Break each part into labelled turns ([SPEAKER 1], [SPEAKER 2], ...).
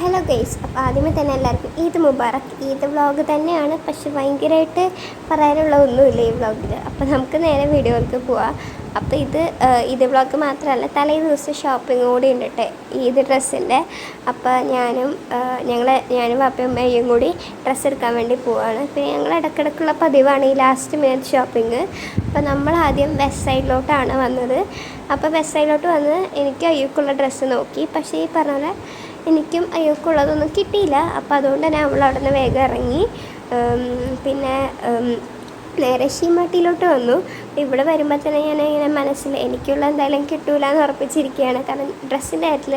[SPEAKER 1] Hello guys അപ്പോൾ ആദ്യമേ തന്നെ എല്ലാവർക്കും ഈദ് മുബാറക്. ഈദ് വ്ളോഗ് തന്നെയാണ്. പക്ഷെ ഭയങ്കരമായിട്ട് പറയാനുള്ള ഒന്നുമില്ല ഈ വ്ളോഗിൽ അപ്പോൾ നമുക്ക് നേരെ വീഡിയോയിലേക്ക് പോവാം. അപ്പോൾ ഇത് ഈദ് വ്ളോഗ് മാത്രമല്ല തലേ ദിവസം ഷോപ്പിംഗ് കൂടി ഉണ്ട് കേട്ടോ ഈദ് ഡ്രസ്സിന്റെ. അപ്പോൾ ഞാനും ഞങ്ങൾ ഞാനും അപ്പയും അമ്മയും കൂടി ഡ്രസ്സ് എടുക്കാൻ വേണ്ടി പോവാണ്. പിന്നെ ഞങ്ങൾ ഇടയ്ക്കിടയ്ക്കുള്ള പതിവാണ് ഈ ലാസ്റ്റ് മിനിറ്റ് ഷോപ്പിംഗ് അപ്പോൾ നമ്മൾ ആദ്യം വെസ്റ്റ് സൈഡിലോട്ടാണ് വന്നത്. അപ്പോൾ വെസ്റ്റ് സൈഡിലോട്ട് വന്ന് എനിക്ക് അയ്യൂക്കുള്ള ഡ്രസ്സ് നോക്കി. പക്ഷേ ഈ പറഞ്ഞ പോലെ എനിക്കും അയ്യോക്കുള്ളതൊന്നും കിട്ടിയില്ല. അപ്പോൾ അതുകൊണ്ട് തന്നെ അവൾ അവിടെ നിന്ന് വേഗം ഇറങ്ങി. പിന്നെ നേരെ ഷീമാട്ടിയിലോട്ട് വന്നു. ഇവിടെ വരുമ്പോൾ തന്നെ ഞാൻ ഇങ്ങനെ മനസ്സിൽ എനിക്കുള്ള എന്തായാലും കിട്ടൂല എന്ന് ഉറപ്പിച്ചിരിക്കുകയാണ്. കാരണം ഡ്രസ്സിന്റെ കാര്യത്തിൽ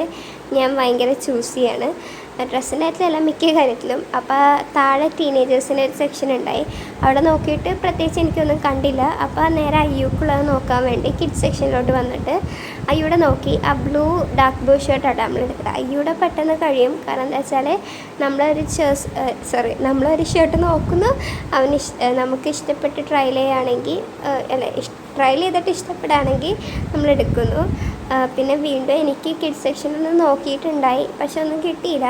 [SPEAKER 1] ഞാൻ ഭയങ്കര ചൂസ് ചെയ്യാണ് ഡ്രസ്സിന്റെ കാര്യത്തിലല്ല മിക്ക കാര്യത്തിലും. അപ്പോൾ താഴെ ടീനേജേഴ്സിന്റെ ഒരു സെക്ഷൻ ഉണ്ടായി. അവിടെ നോക്കിയിട്ട് പ്രത്യേകിച്ച് എനിക്കൊന്നും കണ്ടില്ല. അപ്പോൾ നേരെ അയ്യൂക്കുള്ളത് നോക്കാൻ വേണ്ടി കിഡ്സ് സെക്ഷനിലോട്ട് വന്നിട്ട് അയ്യൂടെ നോക്കി. ആ ബ്ലൂ ഡാർക്ക് ബ്ലൂ ഷർട്ടാണ് നമ്മൾ എടുക്കുന്നത്. അയ്യൂടെ പെട്ടെന്ന് കഴിയും. കാരണം എന്താ വെച്ചാൽ നമ്മളൊരു ഷേഴ്സ് സോറി നമ്മളൊരു ഷർട്ട് നോക്കുന്നു. അവന് നമുക്ക് ഇഷ്ടപ്പെട്ട് ട്രയൽ ചെയ്യുകയാണെങ്കിൽ അല്ല ട്രയൽ ചെയ്തിട്ട് ഇഷ്ടപ്പെടുകയാണെങ്കിൽ നമ്മൾ എടുക്കുന്നു. പിന്നെ വീണ്ടും എനിക്ക് കിഡ് സെക്ഷനിൽ നോക്കിയിട്ടുണ്ടായി പക്ഷെ ഒന്നും കിട്ടിയില്ല.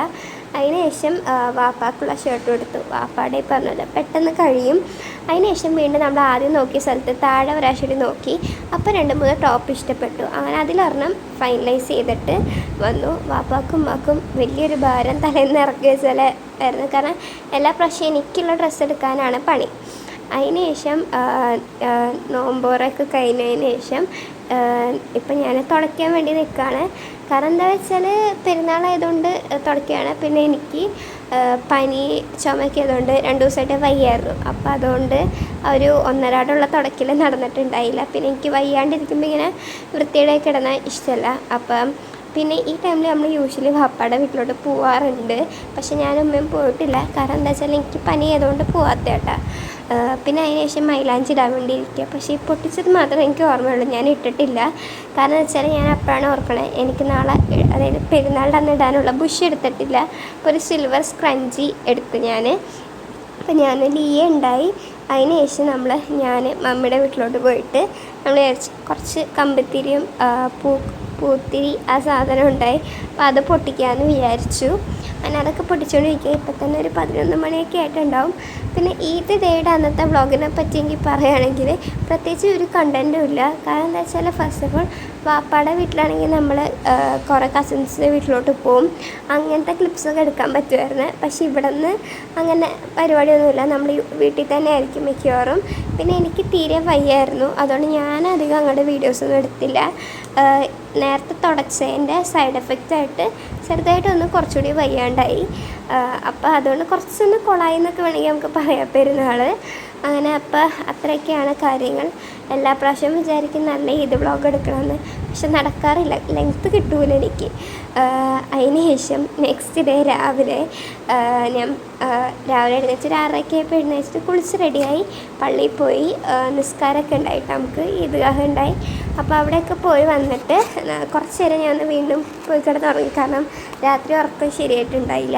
[SPEAKER 1] അതിനുശേഷം വാപ്പാക്കുള്ള ഷർട്ട് കൊടുത്തു വാപ്പാടെ പറഞ്ഞത് പെട്ടെന്ന് കഴിയും. അതിനുശേഷം വീണ്ടും നമ്മൾ ആദ്യം നോക്കിയ സ്ഥലത്ത് താഴെ ഒരാശ്ശേരി നോക്കി. അപ്പോൾ രണ്ട് മൂന്ന് ടോപ്പ് ഇഷ്ടപ്പെട്ടു. അങ്ങനെ അതിലൊരെണ്ണം ഫൈനലൈസ് ചെയ്തിട്ട് വന്നു. വാപ്പാക്കും മാക്കും വലിയൊരു ഭാരം തലേന്ന് ഇറക്കിയ ചില ആയിരുന്നു. കാരണം എല്ലാ പ്രാവശ്യം എനിക്കുള്ള ഡ്രസ്സ് എടുക്കാനാണ് പണി. അതിനുശേഷം നോമ്പോറൊക്കെ കഴിഞ്ഞതിന് ശേഷം ഇപ്പം ഞാൻ തുടയ്ക്കാൻ വേണ്ടി നിൽക്കുകയാണ്. കാരണം എന്താ വെച്ചാൽ പെരുന്നാളായതുകൊണ്ട് തുടയ്ക്കുകയാണ്. പിന്നെ എനിക്ക് പനി ചുമക്കിയതുകൊണ്ട് രണ്ട് ദിവസമായിട്ട് വയ്യായിരുന്നു. അപ്പോൾ അതുകൊണ്ട് ഒരു ഒന്നരാടുള്ള തുടക്കിൽ നടന്നിട്ടുണ്ടായില്ല. പിന്നെ എനിക്ക് വയ്യാണ്ടിരിക്കുമ്പോൾ ഇങ്ങനെ വൃത്തിയുടെ കിടന്ന ഇഷ്ടമല്ല. അപ്പം പിന്നെ ഈ ടൈമിൽ നമ്മൾ യൂഷ്വലി വാപ്പാടെ വീട്ടിലോട്ട് പോവാറുണ്ട്. പക്ഷെ ഞാൻ പോയിട്ടില്ല. കാരണം എന്താ വെച്ചാൽ എനിക്ക് പനി ആയതുകൊണ്ട് പോവാത്ത കേട്ടാ പിന്നെ അതിന് ശേഷം മൈലാഞ്ചി ഇടാൻ വേണ്ടി ഇരിക്കുക പക്ഷേ ഈ പൊട്ടിച്ചത് മാത്രമേ എനിക്ക് ഓർമ്മയുള്ളൂ. ഞാൻ ഇട്ടിട്ടില്ല. കാരണം വെച്ചാൽ ഞാൻ അപ്പോഴാണ് ഓർക്കണേ. എനിക്ക് നാളെ അതായത് പെരുന്നാളിന്റെ അന്ന് ഇടാനുള്ള ബുഷ് എടുത്തിട്ടില്ല. അപ്പോൾ ഒരു സിൽവർ സ്ക്രഞ്ചി എടുത്തു ഞാൻ. അപ്പം ഞാൻ ലീയ ഉണ്ടായി. അതിന് ശേഷം നമ്മൾ ഞാൻ മമ്മിയുടെ വീട്ടിലോട്ട് പോയിട്ട് നമ്മൾ കുറച്ച് കമ്പത്തിരിയും പൂ പൂത്തിരി ആ സാധനം ഉണ്ടായി. അപ്പോൾ അത് പൊട്ടിക്കാമെന്ന് വിചാരിച്ചു. അങ്ങനെ അതൊക്കെ പൊട്ടിച്ചുകൊണ്ടിരിക്കുക ഇപ്പം തന്നെ ഒരു പതിനൊന്ന് മണിയൊക്കെ ആയിട്ടുണ്ടാവും. പിന്നെ ഈദ് ഡേയുടെ അന്നത്തെ വ്ളോഗിനെ പറ്റിയെങ്കിൽ പറയുകയാണെങ്കിൽ പ്രത്യേകിച്ച് ഒരു കണ്ടന്റും ഇല്ല. കാരണം എന്താ വെച്ചാൽ ഫസ്റ്റ് ഓഫ് ഓൾ വാപ്പാടെ വീട്ടിലാണെങ്കിൽ നമ്മൾ കുറേ കസിൻസിന്റെ വീട്ടിലോട്ട് പോകും അങ്ങനത്തെ ക്ലിപ്സൊക്കെ എടുക്കാൻ പറ്റുമായിരുന്നു. പക്ഷേ ഇവിടെ നിന്ന് അങ്ങനെ പരിപാടിയൊന്നുമില്ല. നമ്മൾ വീട്ടിൽ തന്നെ ആയിരിക്കും മിക്കവാറും. പിന്നെ എനിക്ക് തീരെ വയ്യായിരുന്നു. അതുകൊണ്ട് ഞാൻ അധികം അങ്ങോട്ട് വീഡിയോസൊന്നും എടുത്തില്ല. നേരത്തെ തുടച്ചതിന്റെ സൈഡ് എഫക്റ്റ് ആയിട്ട് ചെറുതായിട്ടൊന്ന് കുറച്ചുകൂടി വയ്യാണ്ടായി. അപ്പോൾ അതുകൊണ്ട് കുറച്ചൊന്ന് കൊളായി എന്നൊക്കെ വേണമെങ്കിൽ നമുക്ക് പറയാം പെരുന്നാൾ അങ്ങനെ അപ്പോൾ അത്രയൊക്കെയാണ് കാര്യങ്ങൾ. എല്ലാ പ്രാവശ്യവും വിചാരിക്കും നല്ല ഇത് വ്ളോഗ് എടുക്കണമെന്ന്. പക്ഷെ നടക്കാറില്ല. ലെങ്ത്ത് കിട്ടൂല എനിക്ക്. അതിന് ശേഷം നെക്സ്റ്റ് ഡേ രാവിലെ ഞാൻ രാവിലെ എഴുന്നേറ്റ് ഒരു ആറരയ്ക്ക് ആയപ്പോൾ എഴുന്നേച്ചിട്ട് കുളിച്ച് റെഡിയായി പള്ളിയിൽ പോയി. നിസ്കാരമൊക്കെ ഉണ്ടായിട്ട് നമുക്ക് ഈദ്ഗാഹ് ഉണ്ടായി. അപ്പോൾ അവിടെയൊക്കെ പോയി വന്നിട്ട് കുറച്ച് നേരം ഞാൻ വീണ്ടും പോയി കിടന്ന് ഉറങ്ങി. കാരണം രാത്രി ഉറക്കം ശരിയായിട്ടുണ്ടായില്ല.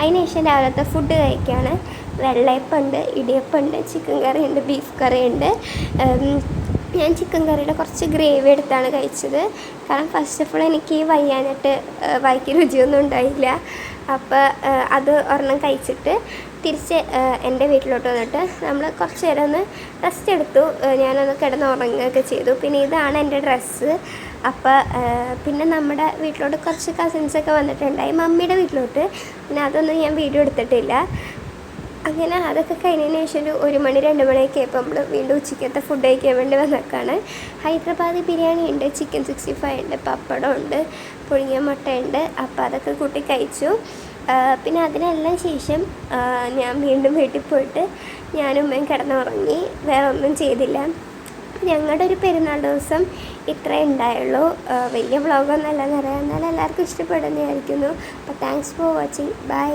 [SPEAKER 1] അതിന് ശേഷം രാവിലത്തെ ഫുഡ് കഴിക്കുകയാണ് വെള്ളയപ്പമുണ്ട് ഇടിയപ്പമുണ്ട് ചിക്കൻ കറിയുണ്ട് ബീഫ് കറിയുണ്ട്. ഞാൻ ചിക്കൻ കറിയുടെ കുറച്ച് ഗ്രേവി എടുത്താണ് കഴിച്ചത്. കാരണം ഫസ്റ്റ് ഓഫ് ഓൾ എനിക്ക് വയ്യാനായിട്ട് വായിക്ക് രുചിയൊന്നും ഉണ്ടായില്ല. അപ്പോൾ അത് ഒരെണ്ണം കഴിച്ചിട്ട് തിരിച്ച് എന്റെ വീട്ടിലോട്ട് വന്നിട്ട് നമ്മൾ കുറച്ച് നേരം ഒന്ന് റെസ്റ്റ് എടുത്തു. ഞാനൊന്ന് കിടന്ന് ഉറങ്ങുകയൊക്കെ ചെയ്തു. പിന്നെ ഇതാണ് എന്റെ ഡ്രസ്സ് അപ്പോൾ പിന്നെ നമ്മുടെ വീട്ടിലോട്ട് കുറച്ച് കസിൻസൊക്കെ വന്നിട്ടുണ്ടായി. മമ്മിയുടെ വീട്ടിലോട്ട്. പിന്നെ അതൊന്നും ഞാൻ വീഡിയോ എടുത്തിട്ടില്ല. അങ്ങനെ അതൊക്കെ കഴിഞ്ഞതിന് ശേഷം ഒരു ഒരു മണി രണ്ട് മണിയൊക്കെ ആയപ്പോൾ നമ്മൾ വീണ്ടും ഉച്ചയ്ക്കത്തെ ഫുഡ് കഴിക്കാൻ വേണ്ടി വന്നേക്കാണ്. ഹൈദരാബാദി ബിരിയാണി ഉണ്ട് ചിക്കൻ സിക്സ്റ്റി ഫൈവ് ഉണ്ട് പപ്പടം ഉണ്ട് പുഴുങ്ങിയ മുട്ട ഉണ്ട്. അപ്പോൾ അതൊക്കെ കൂട്ടി കഴിച്ചു. പിന്നെ അതിനെല്ലാം ശേഷം ഞാൻ വീണ്ടും വീട്ടിൽ പോയിട്ട് ഞാനും ഉമ്മയും കിടന്നുറങ്ങി. വേറെ ഒന്നും ചെയ്തില്ല. ഞങ്ങളുടെ ഒരു പെരുന്നാൾ ദിവസം ഇത്രേ ഉണ്ടായുള്ളൂ. വലിയ വ്ളോഗൊന്നും എന്നാൽ എല്ലാവർക്കും ഇഷ്ടപ്പെടുന്നതായിരിക്കുന്നു അപ്പോൾ താങ്ക്സ് ഫോർ വാച്ചിങ് ബൈ